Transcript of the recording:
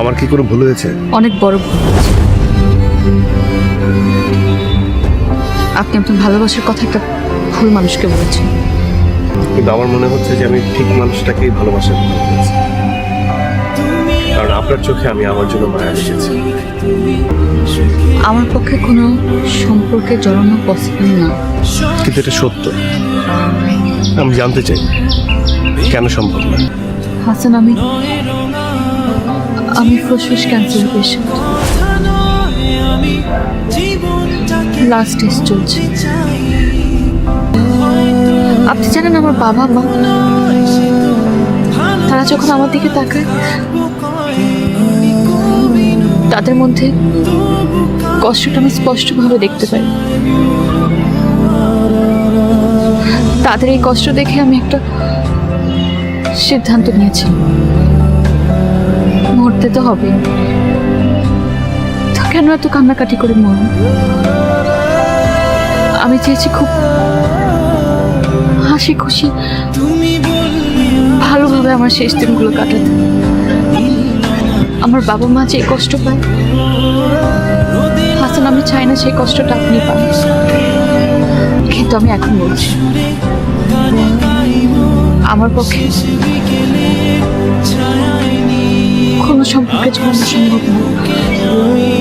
আমার কি কোনো ভুল হয়েছে? অনেক বড় ভুল হয়েছে। আপনি আপনার ভালোবাসার কথা একটা ভুল মানুষকে বলেছেন। কিন্তু আমার মনে হচ্ছে যে আমি ঠিক মানুষটাকেই ভালোবাসার কথা বলেছি কারণ আপনার চোখে আমি আমার জন্য মায়া এসেছি আমার পক্ষে কোনো সম্পর্কে জড়ানো পসিবল না। কিন্তু এটা সত্য। আমি জানতে চাই কেন সম্ভব না? হাসান আমি আমি ফুসফুস ক্যান্সার পেশেন্ট চলছে আপনি জানেন আমার বাবা মা? তারা যখন আমার দিকে তাকায়, তাদের মধ্যে কষ্টটা আমি স্পষ্টভাবে দেখতে পাই। তাদের এই কষ্ট দেখে আমি একটা সিদ্ধান্ত নিয়েছি। মরতে তো হবে। কেন এত কান্নাকাটি করে মর আমি চেয়েছি খুব হাসি খুশি ভালোভাবে আমার শেষ দিনগুলো কাটাতে। আমার বাবা মা যে কষ্ট পায়, হাসান আমি চাই না সেই কষ্টটা আপনি পান। কিন্তু আমি এখন বলছি, আমার পক্ষে কোনো সম্পর্কে জড়ানো সম্ভব না